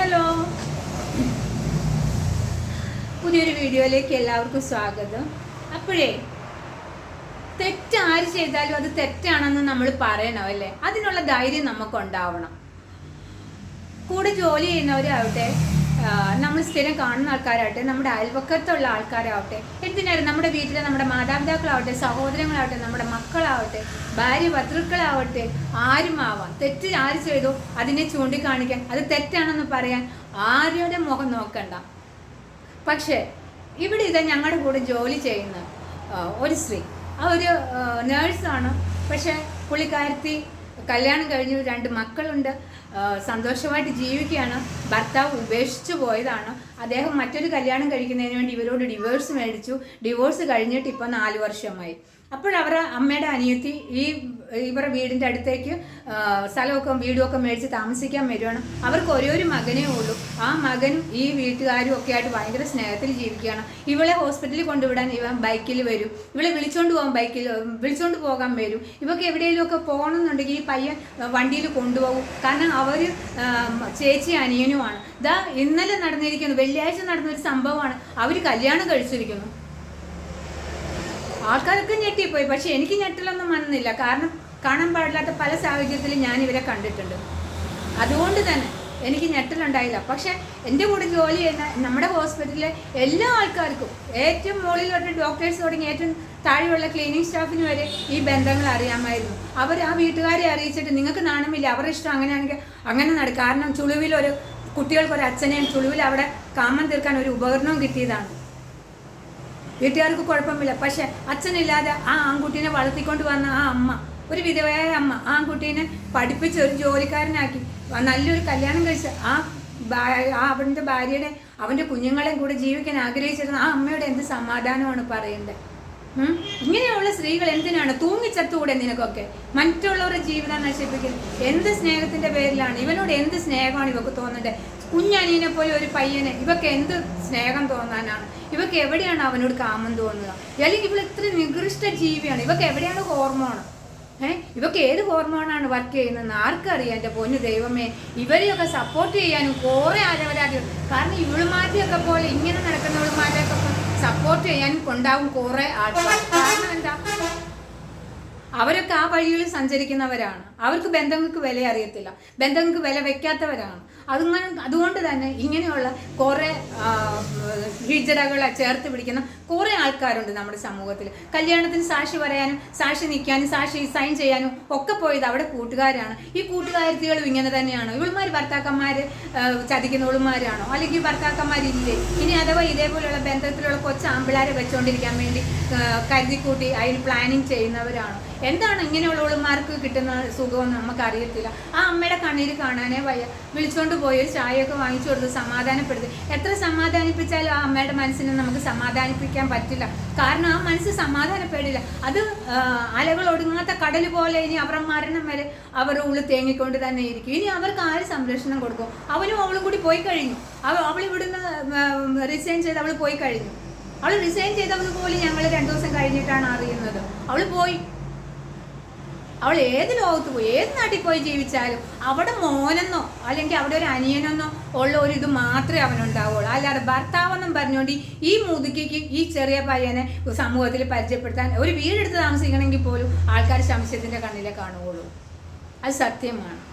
Hello. പുതിയൊരു വീഡിയോയിലേക്ക് എല്ലാവർക്കും സ്വാഗതം. അപ്പോഴേ തെറ്റ് ആര് ചെയ്താലും അത് തെറ്റാണെന്ന് നമ്മൾ പറയണം അല്ലേ? അതിനുള്ള ധൈര്യം നമുക്ക് ഉണ്ടാവണം കൂടെ ജോലി ചെയ്യുന്നവരാവട്ടെ നമ്മൾ സ്ഥിരം കാണുന്ന ആൾക്കാരാവട്ടെ നമ്മുടെ അയൽവക്കത്തുള്ള ആൾക്കാരാവട്ടെ എന്തിനാണ് നമ്മുടെ വീട്ടിലെ നമ്മുടെ മാതാപിതാക്കളാവട്ടെ സഹോദരങ്ങളാവട്ടെ നമ്മുടെ മക്കളാവട്ടെ ഭാര്യ ഭർത്തൃക്കളാവട്ടെ ആരും ആവാം. തെറ്റ് ആര് ചെയ്തോ? അതിനെ ചൂണ്ടിക്കാണിക്കാൻ. അത് തെറ്റാണെന്ന് പറയാൻ ആരുടെ മുഖം നോക്കണ്ട. പക്ഷേ ഇവിടെ ഇതാ ഞങ്ങളുടെ കൂടെ ജോലി ചെയ്യുന്ന ഒരു സ്ത്രീ. ആ ഒരു നേഴ്സാണ്. പക്ഷേ പുള്ളിക്കാരത്തി കല്യാണം കഴിഞ്ഞു രണ്ട് മക്കളുണ്ട്. സന്തോഷമായിട്ട് ജീവിക്കുകയാണ്. ഭർത്താവ് ഉപേക്ഷിച്ചു പോയതാണ്. അദ്ദേഹം മറ്റൊരു കല്യാണം കഴിക്കുന്നതിന് വേണ്ടി ഇവരോട് ഡിവോഴ്സ് മേടിച്ചു. ഡിവോഴ്സ് കഴിഞ്ഞിട്ട് ഇപ്പോൾ നാല് വർഷമായി. അപ്പോഴവരുടെ അമ്മയുടെ അനിയത്തി ഈ ഇവരുടെ വീടിന്റെ അടുത്തേക്ക് സ്ഥലമൊക്കെ വീടുമൊക്കെ മേടിച്ച് താമസിക്കാൻ വരുവാണ്. അവർക്ക് ഒരേ ഒരു മകനേ ഉള്ളൂ. ആ മകനും ഈ വീട്ടുകാരും ഒക്കെ ആയിട്ട് ഭയങ്കര സ്നേഹത്തിൽ ജീവിക്കുകയാണ്. ഇവളെ ഹോസ്പിറ്റലിൽ കൊണ്ടുവിടാൻ ഇവൻ ബൈക്കിൽ വരും. ഇവളെ വിളിച്ചോണ്ട് പോകാൻ ബൈക്കിൽ വിളിച്ചോണ്ട് പോകാൻ വരും. ഇവക്ക് എവിടെയെങ്കിലും ഒക്കെ പോകണമെന്നുണ്ടെങ്കിൽ ഈ പയ്യൻ വണ്ടിയിൽ കൊണ്ടുപോകും. കാരണം അവർ ചേച്ചി അനിയനുമാണ്. ദാ ഇന്നലെ നടന്നിരിക്കുന്നു വെള്ളിയാഴ്ച നടന്ന ഒരു സംഭവമാണ്. അവർ കല്യാണം കഴിച്ചിരിക്കുന്നു. ആൾക്കാരൊക്കെ ഞെട്ടിപ്പോയി പക്ഷെ എനിക്ക് ഞെട്ടലൊന്നും വന്നില്ല. കാരണം കാണാൻ പാടില്ലാത്ത പല സാഹചര്യത്തിലും ഞാൻ ഇവരെ കണ്ടിട്ടുണ്ട്. അതുകൊണ്ട് തന്നെ എനിക്ക് ഞെട്ടലുണ്ടായില്ല. പക്ഷേ എന്റെ കൂടെ ജോലി ചെയ്യുന്ന നമ്മുടെ ഹോസ്പിറ്റലിലെ എല്ലാ ആൾക്കാർക്കും ഏറ്റവും മുകളിൽ തൊട്ട് ഡോക്ടേഴ്സ് തുടങ്ങി ഏറ്റവും താഴെയുള്ള ക്ലീനിങ് സ്റ്റാഫിന് വരെ ഈ ബന്ധങ്ങൾ അറിയാമായിരുന്നു. അവർ ആ വീട്ടുകാരെ അറിയിച്ചിട്ട് നിങ്ങൾക്ക് നാണമില്ല അവരുടെ ഇഷ്ടം അങ്ങനെയാണെങ്കിൽ അങ്ങനെ നട കാരണം ചുളിവിൽ ഒരു കുട്ടികൾക്ക് ഒരു അച്ഛനെയും ചുളിവിൽ അവിടെ കാമം തീർക്കാൻ ഒരു ഉപകരണവും കിട്ടിയതാണ്. വീട്ടുകാർക്ക് കുഴപ്പമില്ല. പക്ഷെ അച്ഛനില്ലാതെ ആ ആൺകുട്ടീനെ വളർത്തിക്കൊണ്ട് വന്ന ആ അമ്മ ഒരു വിധവയായ അമ്മ ആ കുട്ടീനെ പഠിപ്പിച്ച് ഒരു ജോലിക്കാരനാക്കി നല്ലൊരു കല്യാണം കഴിച്ച് ആ അവന്റെ ഭാര്യയുടെ അവന്റെ കുഞ്ഞുങ്ങളെയും കൂടെ ജീവിക്കാൻ ആഗ്രഹിച്ചിരുന്ന ആ അമ്മയുടെ എന്ത് സമാധാനമാണ് പറയേണ്ടത്? ഇങ്ങനെയുള്ള സ്ത്രീകൾ എന്തിനാണ് തൂങ്ങിച്ചത്തുകൂടെ നിനക്കൊക്കെ? മറ്റുള്ളവരുടെ ജീവിതം നശിപ്പിക്കുന്നത് എന്ത് സ്നേഹത്തിന്റെ പേരിലാണ്? ഇവനോട് എന്ത് സ്നേഹമാണ് ഇവക്ക് തോന്നേണ്ടത് കുഞ്ഞനീനെ പോലെ ഒരു പയ്യനെ ഇവക്ക് എന്ത് സ്നേഹം തോന്നാനാണ്? ഇവക്ക് എവിടെയാണ് അവനോട് കാമം തോന്നുക? അല്ലെങ്കിൽ ഇവൾ ഇത്ര നികൃഷ്ട ജീവിയാണ്? ഇവക്ക് എവിടെയാണ് ഹോർമോൺ ഏഹ് ഇവക്ക് ഏത് ഹോർമോണാണ് വർക്ക് ചെയ്യുന്നതെന്ന് ആർക്കറിയാം? എന്റെ പൊന്നു ദൈവമേ ഇവരെയൊക്കെ സപ്പോർട്ട് ചെയ്യാനും കുറേ ആരവരാധികൾ കാരണം ഇവളുമാരെയൊക്കെ പോലെ ഇങ്ങനെ നടക്കുന്നവളുമാരെയൊക്കെ സപ്പോർട്ട് ചെയ്യാനും കൊണ്ടാവും കുറേ ആൾക്കാർ. കാരണം എന്താ? അവരൊക്കെ ആ വഴിയിൽ സഞ്ചരിക്കുന്നവരാണ്. അവർക്ക് ബന്ധങ്ങൾക്ക് വില അറിയത്തില്ല. ബന്ധങ്ങൾക്ക് വില വെക്കാത്തവരാണ്. അതുങ്ങനെ അതുകൊണ്ട് തന്നെ ഇങ്ങനെയുള്ള കുറേ ഹിജടകളെ ചേർത്ത് പിടിക്കുന്ന കുറേ ആൾക്കാരുണ്ട് നമ്മുടെ സമൂഹത്തിൽ. കല്യാണത്തിന് സാക്ഷി പറയാനും സാക്ഷി നിൽക്കാനും സാക്ഷി സൈൻ ചെയ്യാനും ഒക്കെ പോയത് അവിടെ കൂട്ടുകാരാണ്. ഈ കൂട്ടുകാരത്തികളും ഇങ്ങനെ തന്നെയാണോ. ഇവളുമാർ ഭർത്താക്കന്മാർ ചതിക്കുന്നവളുമാരാണോ? അല്ലെങ്കിൽ ഭർത്താക്കന്മാരില്ലേ? ഇനി അഥവാ ഇതേപോലെയുള്ള ബന്ധത്തിലുള്ള കൊച്ചു ആമ്പിളാരെ വെച്ചുകൊണ്ടിരിക്കാൻ വേണ്ടി കരുതിക്കൂട്ടി അതിന് പ്ലാനിങ് ചെയ്യുന്നവരാണോ? എന്താണ് ഇങ്ങനെയുള്ളവളുമാർക്ക് കിട്ടുന്ന സുഖമെന്ന് നമുക്കറിയത്തില്ല. ആ അമ്മയുടെ കണ്ണീര് കാണാനേ വയ്യ. വിളിച്ചുകൊണ്ട് പോയി ചായയൊക്കെ വാങ്ങിച്ചു കൊടുത്ത് സമാധാനപ്പെടുത്തി. എത്ര സമാധാനിപ്പിച്ചാലും ആ അമ്മയുടെ മനസ്സിനെ നമുക്ക് സമാധാനിപ്പിക്കാൻ പറ്റില്ല. കാരണം ആ മനസ്സ് സമാധാനപ്പെടില്ല. അത് അലകൾ ഒടുങ്ങാത്ത കടൽ പോലെ ഇനി അവരുടെ മരണം വരെ അവർ ഉള്ളിൽ തേങ്ങിക്കൊണ്ട് തന്നെ ഇരിക്കും. ഇനി അവർക്ക് ആര് സംരക്ഷണം കൊടുക്കും? അവനും അവളും കൂടി പോയി കഴിഞ്ഞു. അവ അവൾ ഇവിടുന്ന് റിസൈൻ ചെയ്ത് അവൾ പോയി കഴിഞ്ഞു. അവൾ റിസൈൻ ചെയ്തവൾ പോലും ഞങ്ങൾ രണ്ടു ദിവസം കഴിഞ്ഞിട്ടാണ് അറിയുന്നത്. അവൾ പോയി. അവൾ ഏത് ലോകത്ത് പോയി ഏത് നാട്ടിൽ പോയി ജീവിച്ചാലും അവിടെ മോനെന്നോ അല്ലെങ്കിൽ അവിടെ ഒരു അനിയനെന്നോ ഉള്ള ഒരു ഇത് മാത്രമേ അവനുണ്ടാവുള്ളൂ. അല്ലാതെ ഭർത്താവെന്നും പറഞ്ഞുകൊണ്ട് ഈ- മുതുക്കിക്ക് ഈ ചെറിയ പയ്യനെ സമൂഹത്തിൽ പരിചയപ്പെടുത്താൻ ഒരു വീടെടുത്ത് താമസിക്കണമെങ്കിൽ പോലും ആൾക്കാർ സംശയത്തിന്റെ കണ്ണിലെ കാണുകയുള്ളൂ. അത് സത്യമാണ്.